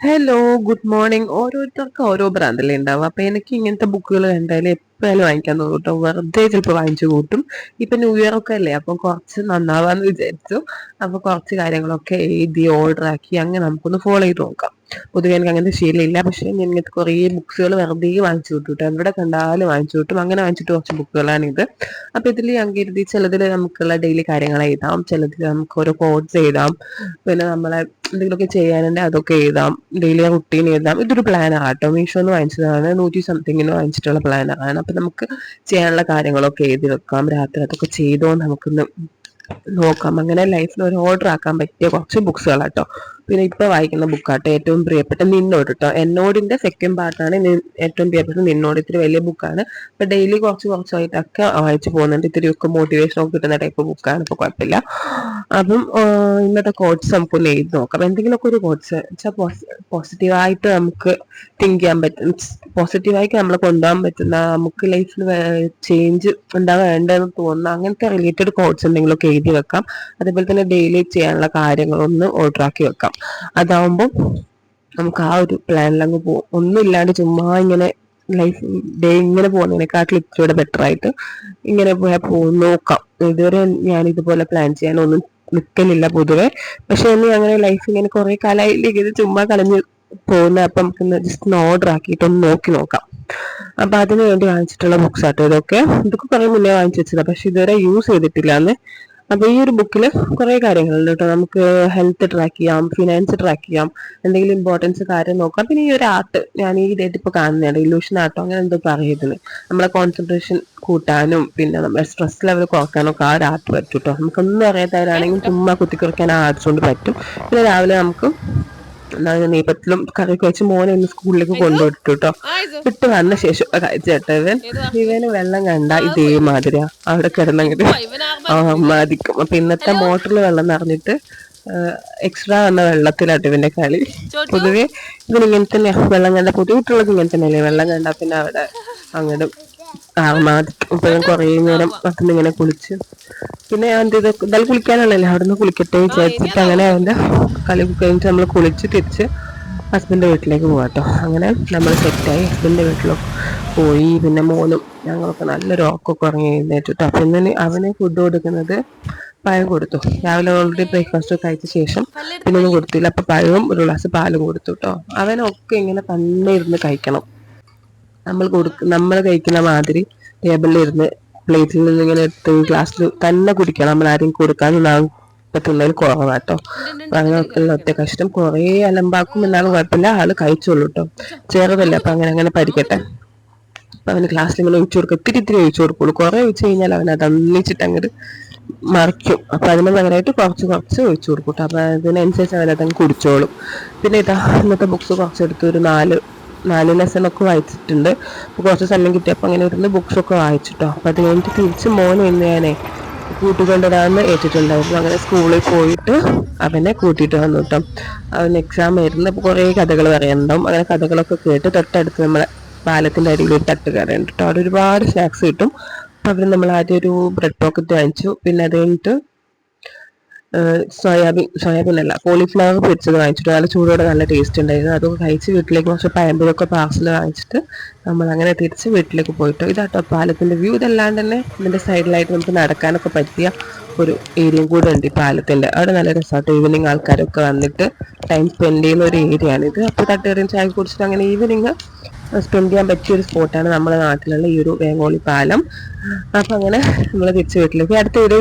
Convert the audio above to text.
Hello good morning ഓരോരുത്തർക്കും ഓരോ ബ്രാൻഡല്ലേ ഉണ്ടാവും അപ്പൊ എനിക്ക് ഇങ്ങനത്തെ ബുക്കുകൾ കണ്ടാലും എപ്പോഴും വാങ്ങിക്കാൻ തോന്നും വെറുതെ ചിലപ്പോൾ വാങ്ങിച്ചു കൂട്ടും. ഇപ്പൊ ന്യൂ ഇയർ ഒക്കെ അല്ലേ അപ്പൊ കുറച്ച് നന്നാവാന്ന് വിചാരിച്ചു. അപ്പൊ കുറച്ച് കാര്യങ്ങളൊക്കെ എഴുതി ഓർഡർ ആക്കി അങ്ങനെ നമുക്കൊന്ന് ഫോളോ ചെയ്ത് നോക്കാം. പൊതുവെ എനിക്ക് അങ്ങനത്തെ ശീലമില്ല. പക്ഷേ ഇങ്ങനത്തെ കുറേ ബുക്സുകൾ വെറുതെ വാങ്ങിച്ചു കിട്ടും. എവിടെ കണ്ടാലും വാങ്ങിച്ചു കിട്ടും അങ്ങനെ വാങ്ങിച്ചിട്ട് കുറച്ച് ബുക്കുകളാണ് ഇത്. അപ്പൊ ഇതിൽ ഞാൻ കരുതി ചിലതിൽ നമുക്കുള്ള ഡെയിലി കാര്യങ്ങൾ എഴുതാം. ചിലതിൽ നമുക്ക് ഓരോ കോഡ്സ് എഴുതാം. പിന്നെ നമ്മളെ എന്തെങ്കിലുമൊക്കെ ചെയ്യാനുണ്ട് അതൊക്കെ എഴുതാം. ഡെയിലി റുട്ടീൻ എഴുതാം. ഇതൊരു പ്ലാനാണ് കേട്ടോ. മീഷോ എന്ന് വാങ്ങിച്ചതാണ്. നൂറ്റി സംതിങ്ങിന് വാങ്ങിച്ചിട്ടുള്ള പ്ലാനാണ് അപ്പൊ നമുക്ക് ചെയ്യാനുള്ള കാര്യങ്ങളൊക്കെ എഴുതി വെക്കാം. രാത്രി അതൊക്കെ ചെയ്തോ നമുക്കൊന്ന് നോക്കാം. അങ്ങനെ ലൈഫിൽ ഒരു ഓർഡർ ആക്കാൻ പറ്റിയ കുറച്ച് ബുക്സുകളാട്ടോ പിന്നെ ഇപ്പൊ വായിക്കുന്ന ബുക്കാട്ടോ ഏറ്റവും പ്രിയപ്പെട്ട നിന്നോട് കേട്ടോ എന്നോടിന്റെ സെക്കൻഡ് പാർട്ടാണ് ഏറ്റവും പ്രിയപ്പെട്ട നിന്നോട്. ഇത്തിരി വലിയ ബുക്കാണ് ഇപ്പൊ ഡെയിലി കുറച്ച് കുറച്ചായിട്ടൊക്കെ വായിച്ചു പോകുന്നുണ്ട്. ഇത്തിരി ഒക്കെ മോട്ടിവേഷൻ ഒക്കെ കിട്ടുന്ന ടൈപ്പ് ബുക്കാണ് ഇപ്പൊ കുഴപ്പമില്ല. അപ്പം ഇന്നത്തെ കോഡ്സ് നമുക്കൊന്ന് എഴുതി നോക്കാം. എന്തെങ്കിലുമൊക്കെ ഒരു കോഡ്സ് വെച്ചാൽ പോസിറ്റീവായിട്ട് നമുക്ക് തിങ്ക് ചെയ്യാൻ പറ്റും പോസിറ്റീവായിട്ട് നമ്മളെ കൊണ്ടുപോകാൻ പറ്റുന്ന നമുക്ക് ലൈഫിൽ ചേഞ്ച് ഉണ്ടാകാൻ വേണ്ടതെന്ന് തോന്നുന്ന അങ്ങനത്തെ റിലേറ്റഡ് കോഡ്സ് എന്തെങ്കിലുമൊക്കെ എഴുതി വെക്കാം. അതേപോലെ തന്നെ ഡെയിലി ചെയ്യാനുള്ള കാര്യങ്ങളൊന്ന് ഓർഡർ ആക്കി വെക്കാം. അതാവുമ്പോൾ നമുക്ക് ആ ഒരു പ്ലാനിലങ്ങ് പോകും ഒന്നും ഇല്ലാണ്ട് ചുമ്മാ ഇങ്ങനെ ലൈഫ് ഡേ ഇങ്ങനെ പോകുന്നതിനെക്കാട്ടിൽ ഇച്ചിരി ബെറ്റർ ആയിട്ട് ഇങ്ങനെ പോയാൽ പോകും നോക്കാം. ഇതുവരെ ഞാൻ ഇതുപോലെ പ്ലാൻ ചെയ്യാൻ ഒന്നും നിൽക്കലില്ല പൊതുവെ. പക്ഷെ ഇനി അങ്ങനെ ലൈഫ് ഇങ്ങനെ കുറെ കാലമായില്ലെങ്കിൽ ഇത് ചുമ്മാ കളഞ്ഞ് പോകുന്ന. അപ്പം നമുക്ക് ജസ്റ്റ് ഒന്ന് ഓർഡർ ആക്കിയിട്ട് ഒന്ന് നോക്കി നോക്കാം. അപ്പൊ അതിനു വേണ്ടി വാങ്ങിച്ചിട്ടുള്ള ബുക്സ് ആട്ടോ ഇതൊക്കെ. ഇതൊക്കെ കുറെ മുന്നേ വാങ്ങിച്ചു വെച്ചതാണ് പക്ഷെ ഇതുവരെ യൂസ് ചെയ്തിട്ടില്ല എന്ന് അപ്പൊ ഈ ഒരു ബുക്കിൽ കുറെ കാര്യങ്ങളുണ്ട് കേട്ടോ നമുക്ക് ഹെൽത്ത് ട്രാക്ക് ചെയ്യാം ഫിനാൻസ് ട്രാക്ക് ചെയ്യാം എന്തെങ്കിലും ഇമ്പോർട്ടൻസ് കാര്യം നോക്കാം. പിന്നെ ഈ ഒരു ആർട്ട് ഞാൻ ഈ ഡേറ്റ് ഇപ്പൊ കാണുന്നതാണ് ഇലൂഷൻ ആർട്ടോ അങ്ങനെ എന്തോ പറയുന്നത്. നമ്മളെ കോൺസെൻട്രേഷൻ കൂട്ടാനും പിന്നെ നമ്മുടെ സ്ട്രെസ് ലെവൽ കുറക്കാനും ഒക്കെ ആ ഒരു ആർട്ട് പറ്റും കേട്ടോ നമുക്കൊന്നും അറിയാത്തവരാണെങ്കിൽ ചുമ്മാ കുത്തിക്കുറയ്ക്കാൻ ആ ആർട്സ് കൊണ്ട് പറ്റും. പിന്നെ രാവിലെ നമുക്ക് നെയ്പത്തിലും കറിയൊക്കെ വെച്ച് മോനെ ഒന്ന് സ്കൂളിലേക്ക് കൊണ്ടുപോയിട്ടു കേട്ടോ വിട്ട് വന്ന ശേഷം കഴിച്ചേട്ടോ ഇവൻ. ഇവന് വെള്ളം കണ്ട ഇതേമാതിരിയാ അവിടെ കിടന്നെങ്കിൽ ആ മതിക്കും. അപ്പൊ ഇന്നത്തെ മോട്ടറിൽ വെള്ളം നിറഞ്ഞിട്ട് എക്സ്ട്രാ വന്ന വെള്ളത്തിലാട്ട് ഇവന്റെ കളി. പൊതുവെ ഇവനിങ്ങനെ തന്നെ തന്നെയാ. വെള്ളം കണ്ട പൊതുവിട്ടുള്ളത് ഇങ്ങനെ തന്നെയല്ലേ? വെള്ളം കണ്ട പിന്നെ അവിടെ അങ്ങോട്ട് ആർമാദിക്കും ഇപ്പൊ ഞാൻ കുറേ നേരം പത്തുനിന്ന് ഇങ്ങനെ കുളിച്ച്. പിന്നെ ഞാൻ എന്ത് ചെയ്ത്? കുളിക്കാനുള്ളല്ലേ അവിടെ നിന്ന് കുളിക്കട്ടെ വിചാരിച്ചിട്ട് അങ്ങനെ അതിന്റെ കളി കഴിഞ്ഞിട്ട് നമ്മൾ കുളിച്ച് തിരിച്ച് ഹസ്ബൻഡ് വീട്ടിലേക്ക് പോകാട്ടോ അങ്ങനെ നമ്മൾ സെറ്റായി. ഹസ്ബൻഡ് വീട്ടിലൊക്കെ പോയി. പിന്നെ മോനും ഞങ്ങളൊക്കെ നല്ലൊരു ഉറക്കൊക്കെ ഉറങ്ങി എഴുന്നേറ്റിട്ടോ അപ്പൊ ഇന്നലെ അവന് ഫുഡ് കൊടുക്കുന്നത് പഴം കൊടുത്തു. രാവിലെ ഓൾറെഡി ബ്രേക്ക്ഫാസ്റ്റ് കഴിച്ച ശേഷം പിന്നെ ഒന്നും കൊടുത്തില്ല. അപ്പൊ പഴവും ഒരു ഗ്ലാസ് പാലും കൊടുത്തു കേട്ടോ അവനൊക്കെ ഇങ്ങനെ തന്നെ ഇരുന്ന് കഴിക്കണം. നമ്മൾ കൊടുക്ക നമ്മൾ കഴിക്കുന്ന മാതിരി ടേബിളിൽ ഇരുന്ന് പ്ലേറ്റിൽ നിന്ന് ഇങ്ങനെ എടുത്ത് ഗ്ലാസ്സിൽ തന്നെ കുടിക്കണം. നമ്മൾ ആരെയും കൊടുക്കാൻ പറ്റുന്നതിൽ കുറവാണ് കേട്ടോ. അങ്ങനെ ഒറ്റ കഷ്ടം കുറേ അലമ്പാക്കും എന്നാലും കുഴപ്പമില്ല. ആൾ കഴിച്ചോളൂ കേട്ടോ. ചെറുതല്ല അപ്പൊ അങ്ങനെ അങ്ങനെ പരിക്കട്ടെ അപ്പൊ അവന് ക്ലാസ്സിൽ ഇങ്ങനെ ഒഴിച്ചു കൊടുക്കും ഇത്തിരി ഇത്തിരി ഒഴിച്ചു കൊടുക്കുള്ളൂ. കുറെ ഒഴിച്ചു കഴിഞ്ഞാൽ അവൻ അത് അന്നിച്ചിട്ട് അങ്ങോട്ട് മറിക്കും. അപ്പൊ അതിന് പകരമായിട്ട് കുറച്ച് കുറച്ച് ഒഴിച്ചു കൊടുക്കും അപ്പൊ അതിനനുസരിച്ച് അവനതങ്ങ് കുടിച്ചോളും. പിന്നെ ഇതാ ഇന്നത്തെ ബുക്സ് കുറച്ചെടുത്ത് ഒരു നാല് നാല് ലെസണൊക്കെ വായിച്ചിട്ടുണ്ട്. അപ്പോൾ കുറച്ച് സമയം കിട്ടിയപ്പോൾ അങ്ങനെ ഇരുന്ന് ബുക്സൊക്കെ വായിച്ചിട്ടോ. അപ്പോൾ അത് കഴിഞ്ഞിട്ട് തിരിച്ച് മോനെ ഇന്ന് ഞാനേ കൂട്ടിക്കൊണ്ടുവരാമെന്ന് ഏറ്റിട്ടുണ്ടായിരുന്നു. അങ്ങനെ സ്കൂളിൽ പോയിട്ട് അവനെ കൂട്ടിയിട്ട് വന്നു കേട്ടോ അവൻ എക്സാം ആയിരുന്നു. അപ്പോൾ കുറേ കഥകൾ പറയാനുണ്ടാവും. അങ്ങനെ കഥകളൊക്കെ കേട്ട് തൊട്ടടുത്ത് നമ്മളെ പാലത്തിന്റെ അടിയിൽ ഒരു തട്ടുകാരുണ്ട് കേട്ടോ അവിടെ ഒരുപാട് സ്നാക്സ് കിട്ടും. അപ്പോൾ അവർ നമ്മൾ ആദ്യം ഒരു ബ്രെഡ് പോക്കറ്റ് വാങ്ങിച്ചു. പിന്നെ അത് കഴിഞ്ഞിട്ട് സോയാബീൻ സോയാബീൻ അല്ല കോളിഫ്ലവർ പൊരിച്ചത് വാങ്ങിച്ചിട്ട് നല്ല ചൂടോടെ നല്ല ടേസ്റ്റ് ഉണ്ടായിരുന്നു. അതൊക്കെ കഴിച്ച് വീട്ടിലേക്ക് കുറച്ച് പയമ്പൊക്കെ പാർസൽ വാങ്ങിച്ചിട്ട് നമ്മൾ അങ്ങനെ തിരിച്ച് വീട്ടിലേക്ക് പോയിട്ടോ. ഇതാട്ടോ പാലത്തിന്റെ വ്യൂ ഇതല്ലാണ്ട് തന്നെ ഇതിന്റെ സൈഡിലായിട്ട് നമുക്ക് നടക്കാനൊക്കെ പറ്റിയ ഒരു ഏരിയയും കൂടെ ഉണ്ട് ഈ പാലത്തിന്റെ അവിടെ നല്ല രസമായിട്ട് ഈവനിങ് ആൾക്കാരൊക്കെ വന്നിട്ട് ടൈം സ്പെൻഡ് ചെയ്യുന്ന ഒരു ഏരിയ ആണ് ഇത്. അപ്പോൾ തട്ടേറിയൻ ചായ കുടിച്ചിട്ട് അങ്ങനെ ഈവനിങ് സ്പെൻഡ് ചെയ്യാൻ പറ്റിയ ഒരു സ്പോട്ടാണ് നമ്മുടെ നാട്ടിലുള്ള ഈ ഒരു വേങ്ങോളി പാലം. അപ്പം അങ്ങനെ നമ്മൾ തിരിച്ച് വീട്ടിലേക്ക്. അടുത്ത വീഡിയോ